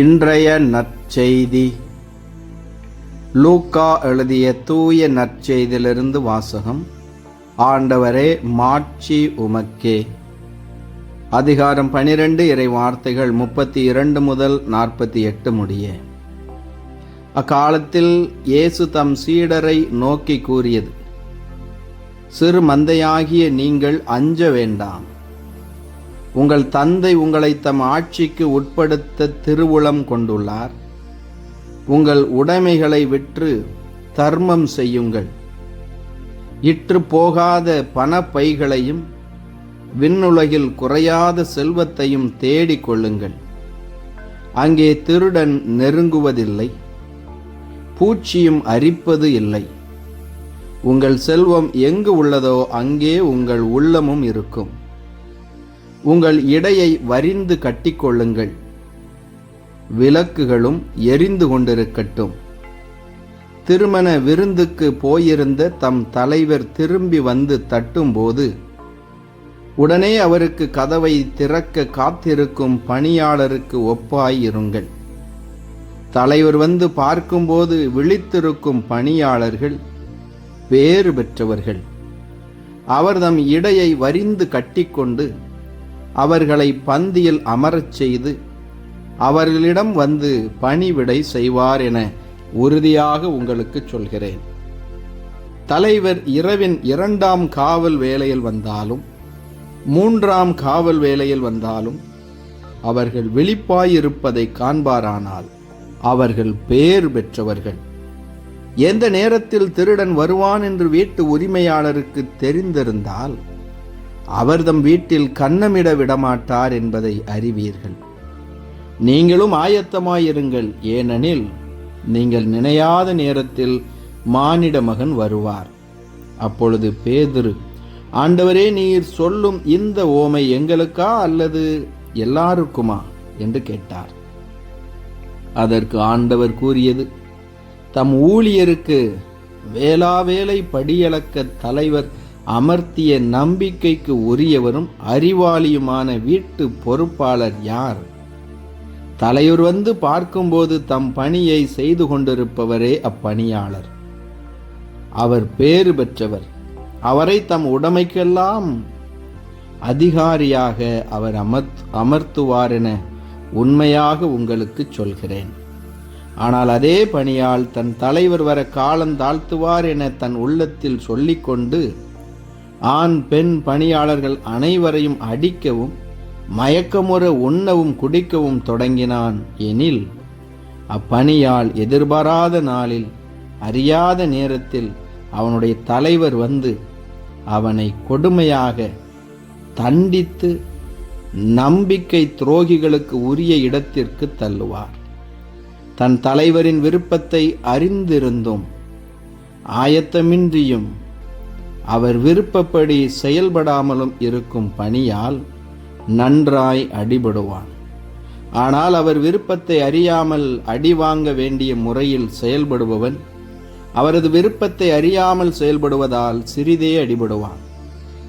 இன்றைய நற்செய்தி. லூக்கா எழுதிய தூய நற்செய்தியிலிருந்து வாசகம். ஆண்டவரே மாட்சி உமக்கே. அதிகாரம் பனிரெண்டு இறை வார்த்தைகள் முப்பத்தி இரண்டு முதல் நாற்பத்தி எட்டு முடிய. அக்காலத்தில் இயேசு தம் சீடரை நோக்கி கூறியது சிறு மந்தையாகிய நீங்கள் அஞ்ச வேண்டாம். உங்கள் தந்தை உங்களை தம் ஆட்சிக்கு உட்படுத்த திருவுளம் கொண்டுள்ளார். உங்கள் உடைமைகளை விற்று தர்மம் செய்யுங்கள். இற்று போகாத பணப்பைகளையும் விண்ணுலகில் குறையாத செல்வத்தையும் தேடிக் கொள்ளுங்கள். அங்கே திருடன் நெருங்குவதில்லை பூச்சியும் அரிப்பது இல்லை. உங்கள் செல்வம் எங்கு உள்ளதோ அங்கே உங்கள் உள்ளமும் இருக்கும். உங்கள் இடையை வரிந்து கட்டிக்கொள்ளுங்கள். விளக்குகளும் எரிந்து கொண்டிருக்கட்டும். திருமண விருந்துக்கு போயிருந்த தம் தலைவர் திரும்பி வந்து தட்டும்போது உடனே அவருக்கு கதவை திறக்க காத்திருக்கும் பணியாளருக்கு ஒப்பாயிருங்கள் தலைவர் வந்து பார்க்கும்போது விழித்திருக்கும் பணியாளர்கள் பேறு பெற்றவர்கள். அவர் தம் இடையை வரிந்து கட்டிக்கொண்டு அவர்களை பந்தியில் அமரச் செய்து அவர்களிடம் வந்து பணிவிடை செய்வார் என உறுதியாக உங்களுக்கு சொல்கிறேன். தலைவர் இரவின் இரண்டாம் காவல் வேலையில் வந்தாலும் மூன்றாம் காவல் வேலையில் வந்தாலும் அவர்கள் விழிப்பாயிருப்பதை காண்பாரானால் அவர்கள் பேர் பெற்றவர்கள். எந்த நேரத்தில் திருடன் வருவான் என்று வீட்டு உரிமையாளருக்கு தெரிந்திருந்தால் அவர்தம் வீட்டில் கன்னமிட விடமாட்டார் என்பதை அறிவீர்கள். நீங்களும் ஆயத்தமாயிருங்கள். ஏனெனில் நீங்கள் நினையாத நேரத்தில் மானிட மகன் வருவார். அப்பொழுது பேதுரு ஆண்டவரே நீர் சொல்லும் இந்த ஓமை எங்களுக்கா அல்லது எல்லாருக்குமா? என்று கேட்டார். அதற்கு ஆண்டவர் கூறியது தம் ஊழியருக்கு வேளாவேலை படியளக்க தலைவர் அமர்த்திய நம்பிக்கைக்கு உரியவரும் அறிவாளியுமான வீட்டு பொறுப்பாளர் யார்? தலைவர் வந்து பார்க்கும்போது தம் பணியை செய்து கொண்டிருப்பவரே அப்பணியாளர். அவர் பேறு பெற்றவர். அவரை தம் உடைமைக்கெல்லாம் அதிகாரியாக அவர் அமர்த் அமர்த்துவார் என உண்மையாக உங்களுக்கு சொல்கிறேன். ஆனால் அதே பணியால் தன் தலைவர் வர காலம் தாழ்த்துவார் என தன் உள்ளத்தில் சொல்லிக்கொண்டு ஆண் பெண் பணியாளர்கள் அனைவரையும் அடிக்கவும் மயக்கமுற உண்ணவும் குடிக்கவும் தொடங்கினான். எனில் அப்பணியால் எதிர்பாராத நாளில் அறியாத நேரத்தில் அவனுடைய தலைவர் வந்து அவனை கொடுமையாக தண்டித்து நம்பிக்கை துரோகிகளுக்கு உரிய இடத்திற்கு தள்ளுவார். தன் தலைவரின் விருப்பத்தை அறிந்திருந்தும் ஆயத்தமின்றியும் அவர் விருப்பப்படி செயல்படாமலும் இருக்கும் பணியால் நன்றாய் அடிபடுவான். ஆனால் அவர் விருப்பத்தை அறியாமல் அடி வாங்க வேண்டிய முறையில் செயல்படுபவன் அவரது விருப்பத்தை அறியாமல் செயல்படுவதால் சிறிதே அடிபடுவான்.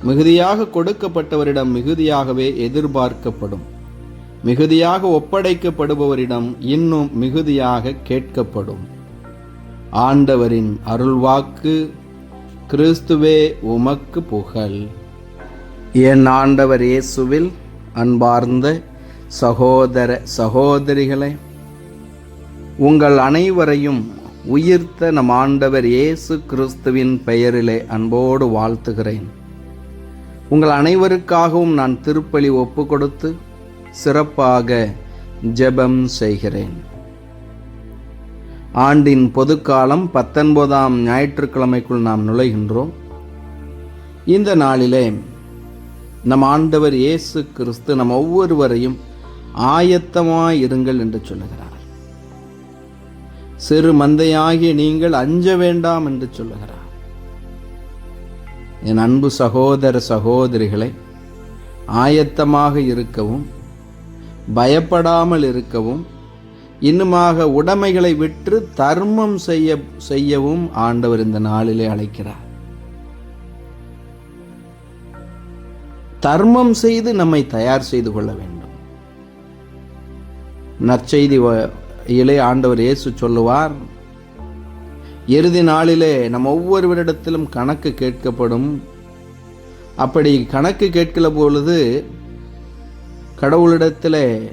மிகுதியாக கொடுக்கப்பட்டவரிடம் மிகுதியாகவே எதிர்பார்க்கப்படும். மிகுதியாக ஒப்படைக்கப்படுபவரிடம் இன்னும் மிகுதியாக கேட்கப்படும். ஆண்டவரின் அருள்வாக்கு கிறிஸ்துவே உமக்கு புகழ். என் ஆண்டவர் இயேசுவில் அன்பார்ந்த சகோதர சகோதரிகளே உங்கள் அனைவரையும் உயிர்த்த நம் ஆண்டவர் இயேசு கிறிஸ்துவின் பெயரிலே அன்போடு வாழ்த்துகிறேன். உங்கள் அனைவருக்காகவும் நான் திருப்பலி ஒப்பு கொடுத்து சிறப்பாக ஜெபம் செய்கிறேன். ஆண்டின் பொதுக்காலம் பத்தொன்பதாம் ஞாயிற்றுக்கிழமைக்குள் நாம் நுழைகின்றோம். இந்த நாளிலே நம் ஆண்டவர் இயேசு கிறிஸ்து நம் ஒவ்வொருவரையும் ஆயத்தமாயிருங்கள் என்று சொல்லுகிறார். சிறு மந்தையாகிய நீங்கள் அஞ்ச வேண்டாம் என்று சொல்லுகிறார். என் அன்பு சகோதர சகோதரிகளை ஆயத்தமாக இருக்கவும் பயப்படாமல் இருக்கவும் இன்னுமாக உடைமைகளை விற்று தர்மம் செய்ய செய்யவும் ஆண்டவர் இந்த நாளிலே அழைக்கிறார். தர்மம் செய்து நம்மை தயார் செய்து கொள்ள வேண்டும். நற்செய்தி வ- இலே ஆண்டவர் இயேசு சொல்லுவார் இறுதி நாளிலே நம்ம ஒவ்வொருவரிடத்திலும் கணக்கு கேட்கப்படும். அப்படி கணக்கு கேட்கிற பொழுது கடவுளிடத்திலே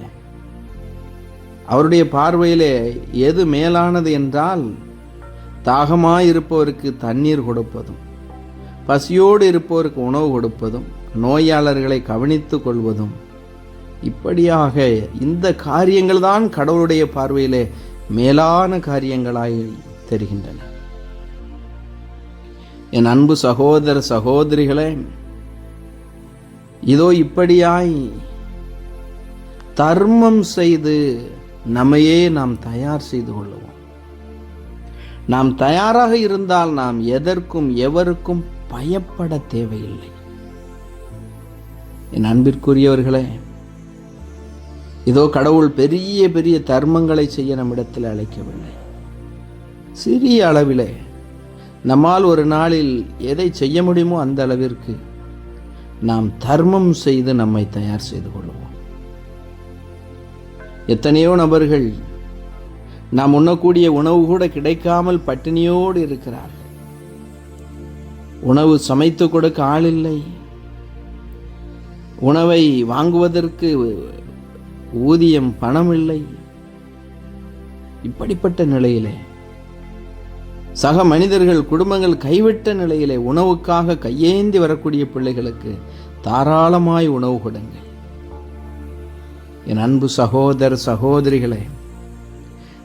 அவருடைய பார்வையிலே எது மேலானது என்றால் தாகமாயிருப்பவருக்கு தண்ணீர் கொடுப்பதும் பசியோடு இருப்பவருக்கு உணவு கொடுப்பதும் நோயாளர்களை கவனித்து கொள்வதும். இப்படியாக இந்த காரியங்கள் தான் கடவுளுடைய பார்வையிலே மேலான காரியங்களாய் தெரிகின்றன. என் அன்பு சகோதர சகோதரிகளே இதோ இப்படியாய் தர்மம் செய்து நம்மையே நாம் தயார் செய்து கொள்ளுவோம். நாம் தயாராக இருந்தால் நாம் எதற்கும் எவருக்கும் பயப்பட தேவையில்லை. என் அன்பிற்குரியவர்களே இதோ கடவுள் பெரிய பெரிய தர்மங்களை செய்ய நம்மிடத்தில் அழைக்கவில்லை. சிறிய அளவிலே நம்மால் ஒரு நாளில் எதை செய்ய முடியுமோ அந்த அளவிற்கு நாம் தர்மம் செய்து நம்மை தயார் செய்து கொள்வோம் எத்தனையோ நபர்கள் நாம் உண்ணக்கூடிய உணவு கூட கிடைக்காமல் பட்டினியோடு இருக்கிறார்கள். உணவு சமைத்து கொடுக்க ஆள் இல்லை. உணவை வாங்குவதற்கு ஊதியம் பணம் இல்லை. இப்படிப்பட்ட நிலையிலே சக மனிதர்கள் குடும்பங்கள் கைவிட்ட நிலையிலே உணவுக்காக கையேந்தி வரக்கூடிய பிள்ளைகளுக்கு தாராளமாய் உணவு கொடுங்கள். என் அன்பு சகோதர சகோதரிகளே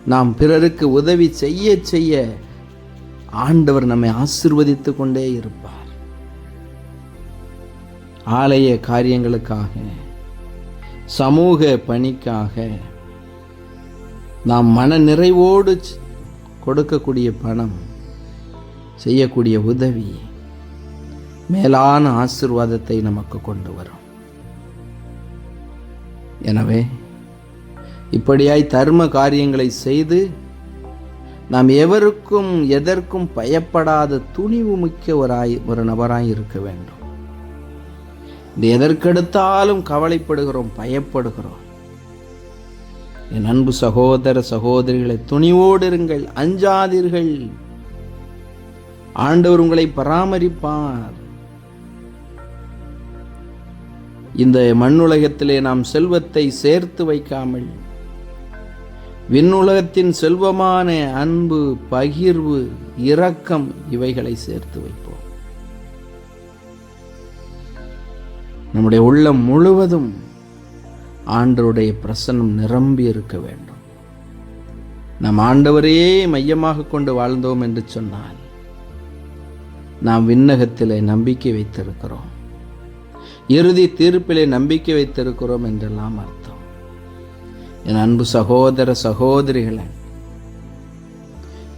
நாம் பிறருக்கு உதவி செய்ய செய்ய ஆண்டவர் நம்மை ஆசிர்வதித்துக் கொண்டே இருப்பார். ஆலய காரியங்களுக்காக சமூக பணிக்காக நாம் மன நிறைவோடு கொடுக்கக்கூடிய பணம் செய்யக்கூடிய உதவி மேலான ஆசிர்வாதத்தை நமக்கு கொண்டு வரும். எனவே இப்படியாய் தர்ம காரியங்களை செய்து நாம் எவருக்கும் எதற்கும் பயப்படாத துணிவு மிக்க ஒரு நபராய் இருக்க வேண்டும். இது எதற்கெடுத்தாலும் கவலைப்படுகிறோம் பயப்படுகிறோம். என் அன்பு சகோதர சகோதரிகளை துணிவோடு இருங்கள் அஞ்சாதீர்கள். ஆண்டவர் உங்களை பராமரிப்பார். இந்த மண்ணுலகத்திலே நாம் செல்வத்தை சேர்த்து வைக்காமல் விண்ணுலகத்தின் செல்வமான அன்பு பகிர்வு இரக்கம் இவைகளை சேர்த்து வைப்போம். நம்முடைய உள்ளம் முழுவதும் ஆண்டருடைய பிரசன்னம் நிரம்பி இருக்க வேண்டும். நம் ஆண்டவரையே மையமாக கொண்டு வாழ்ந்தோம் என்று சொன்னால் நாம் விண்ணகத்திலே நம்பிக்கை வைத்திருக்கிறோம். இறுதி தீர்ப்பிலே நம்பிக்கை வைத்திருக்கிறோம் என்றெல்லாம் அர்த்தம். என் அன்பு சகோதர சகோதரிகளை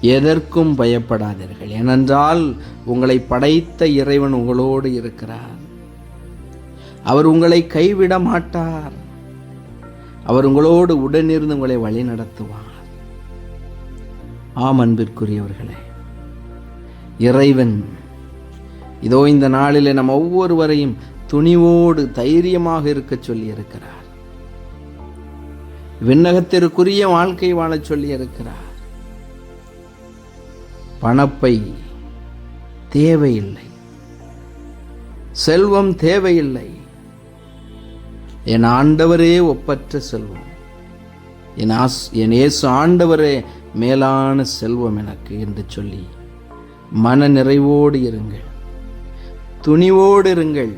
எதற்கும் பயப்படாதீர்கள். ஏனென்றால் உங்களை படைத்த இறைவன் உங்களோடு இருக்கிறார். அவர் உங்களை கைவிட மாட்டார். அவர் உங்களோடு உடனிருந்து உங்களை வழி நடத்துவார். ஆம் அன்பிற்குரியவர்களே இறைவன் இதோ இந்த நாளிலே நம் ஒவ்வொருவரையும் துணிவோடு தைரியமாக இருக்கச் சொல்லி இருக்கிறார் விண்ணகத்திற்குரிய வாழ்க்கை வாழச் சொல்லி இருக்கிறார் பணப்பை தேவையில்லை. செல்வம் தேவையில்லை. என் ஆண்டவரே ஒப்பற்ற செல்வம். என் ஆஸ் என் இயேசு ஆண்டவரே மேலான செல்வம் எனக்கு என்று சொல்லி மன நிறைவோடு இருங்கள். துணிவோடு இருங்கள்.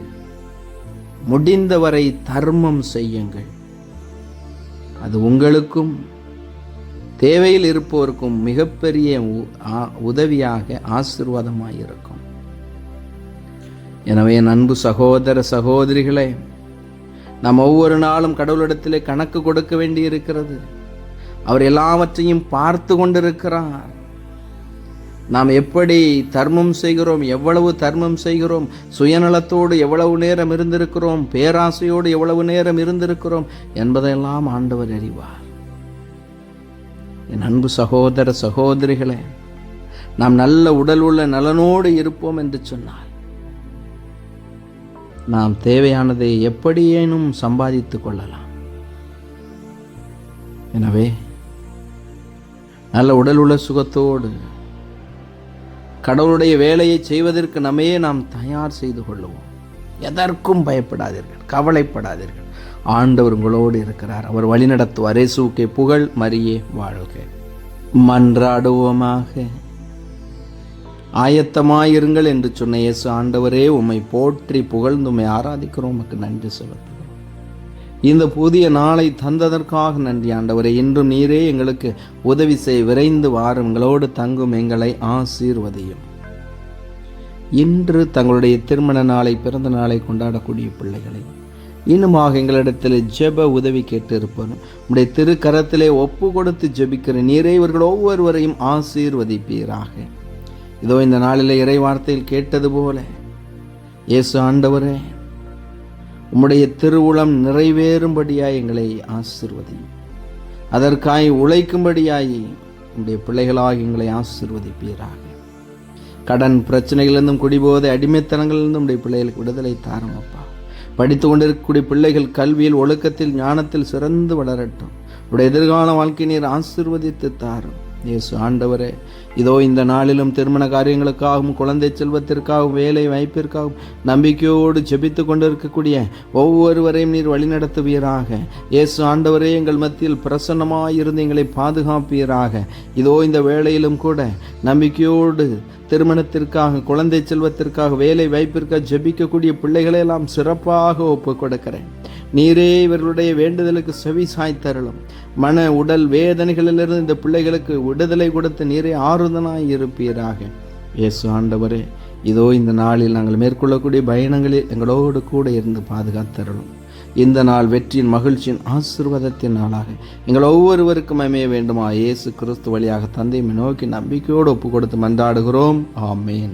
முடிந்தவரை தர்மம் செய்யுங்கள். அது உங்களுக்கும் தேவையில் இருப்போருக்கும் மிகப்பெரிய உ- ஆ- உதவியாக ஆசிர்வாதமாக இருக்கும் எனவே என் அன்பு சகோதர சகோதரிகளே நாம் ஒவ்வொரு நாளும் கடவுளிடத்திலே கணக்கு கொடுக்க வேண்டி இருக்கிறது அவர் எல்லாவற்றையும் பார்த்து கொண்டிருக்கிறார். நாம் எப்படி தர்மம் செய்கிறோம் எவ்வளவு தர்மம் செய்கிறோம் சுயநலத்தோடு எவ்வளவு நேரம் இருந்திருக்கிறோம் பேராசையோடு எவ்வளவு நேரம் இருந்திருக்கிறோம் என்பதையெல்லாம் ஆண்டவர் அறிவார். என் அன்பு சகோதர சகோதரிகளே நாம் நல்ல உடல் உள்ள நலனோடு இருப்போம் என்று சொன்னால் நாம் தேவையானதை எப்படியேனும் சம்பாதித்துக் கொள்ளலாம். எனவே நல்ல உடல் உள்ள சுகத்தோடு கடவுளுடைய வேலையை செய்வதற்கு நம்மையே நாம் தயார் செய்து கொள்ளுவோம். எதற்கும் பயப்படாதீர்கள் கவலைப்படாதீர்கள். ஆண்டவர் உங்களோடு இருக்கிறார். அவர் வழிநடத்துவார் இயேசுக்கே புகழ் மரியே வாழ்க. மன்றாடுவோமாக. ஆயத்தமாயிருங்கள் என்று சொன்ன இயேசு ஆண்டவரே உம்மை போற்றி புகழ்ந்து உம்மை ஆராதிக்கிறோம். உமக்கு நன்றி சொல்லுங்கள் இந்த புதிய நாளை தந்ததற்காக நன்றி ஆண்டவரே. இன்றும் நீரே எங்களுக்கு உதவி செய் விரைந்து வாருங்களோடு தங்கும் எங்களை ஆசீர்வதியும். இன்று தங்களுடைய திருமண நாளை பிறந்த நாளை கொண்டாடக்கூடிய பிள்ளைகளை இன்னுமாக எங்களிடத்தில் ஜெப உதவி கேட்டு இருப்போம் உடைய திருக்கரத்திலே ஒப்பு கொடுத்து ஜெபிக்கிற நீரே இவர்கள் ஒவ்வொருவரையும் ஆசீர்வதிப்பீராக. இதோ இந்த நாளில் இறை வார்த்தையில் கேட்டது போல இயேசு ஆண்டவரே உம்முடைய திருவுளம் நிறைவேறும்படியாய் எங்களை ஆசிர்வதியும். அதற்காய் உழைக்கும்படியாய் உம்முடைய பிள்ளைகளாக எங்களை ஆசிர்வதிப்பீராக. கடன் பிரச்சனைகளிலிருந்தும் குடிபோதை அடிமைத்தனங்களிலிருந்தும் உடைய பிள்ளைகளுக்கு விடுதலை தாரும் அப்பா. படித்து கொண்டிருக்கக்கூடிய பிள்ளைகள் கல்வியில் ஒழுக்கத்தில் ஞானத்தில் சிறந்து வளரட்டும். உடைய எதிர்கால வாழ்க்கை நீர் ஆசிர்வதித்து தாரும். இயேசு ஆண்டவரே இதோ இந்த நாளிலும் திருமண காரியங்களுக்காகவும் குழந்தை செல்வத்திற்காகவும் வேலை வாய்ப்பிற்காகவும் நம்பிக்கையோடு ஜெபித்து கொண்டிருக்கக்கூடிய ஒவ்வொருவரையும் நீர் வழிநடத்துவீராக. இயேசு ஆண்டவரே எங்கள் மத்தியில் பிரசன்னமாயிருந்து எங்களை பாதுகாப்பீராக. இதோ இந்த வேளையிலும் கூட நம்பிக்கையோடு திருமணத்திற்காக குழந்தை செல்வத்திற்காக வேலை வாய்ப்பிற்காக ஜெபிக்கக்கூடிய பிள்ளைகளை எல்லாம் சிறப்பாக ஒப்புக் கொடுக்கிறேன் நீரே இவர்களுடைய வேண்டுதலுக்கு செவி சாய்த்தருளும். மன உடல் வேதனைகளிலிருந்து இந்த பிள்ளைகளுக்கு விடுதலை கொடுத்து நீரே ஆறுதனாய் இருப்பீராக. இயேசு ஆண்டவரே இதோ இந்த நாளில் நாங்கள் மேற்கொள்ளக்கூடிய பயணங்களில் எங்களோடு கூட இருந்து பாதுகாத்தருளும். இந்த நாள் வெற்றியின் மகிழ்ச்சியின் ஆசீர்வாதத்தின் நாளாக. எங்கள் ஒவ்வொருவருக்கும் அமைய வேண்டுமா? இயேசு கிறிஸ்து வழியாக தந்தையை நோக்கி நம்பிக்கையோடு ஒப்பு கொடுத்து மன்றாடுகிறோம். ஆமேன்.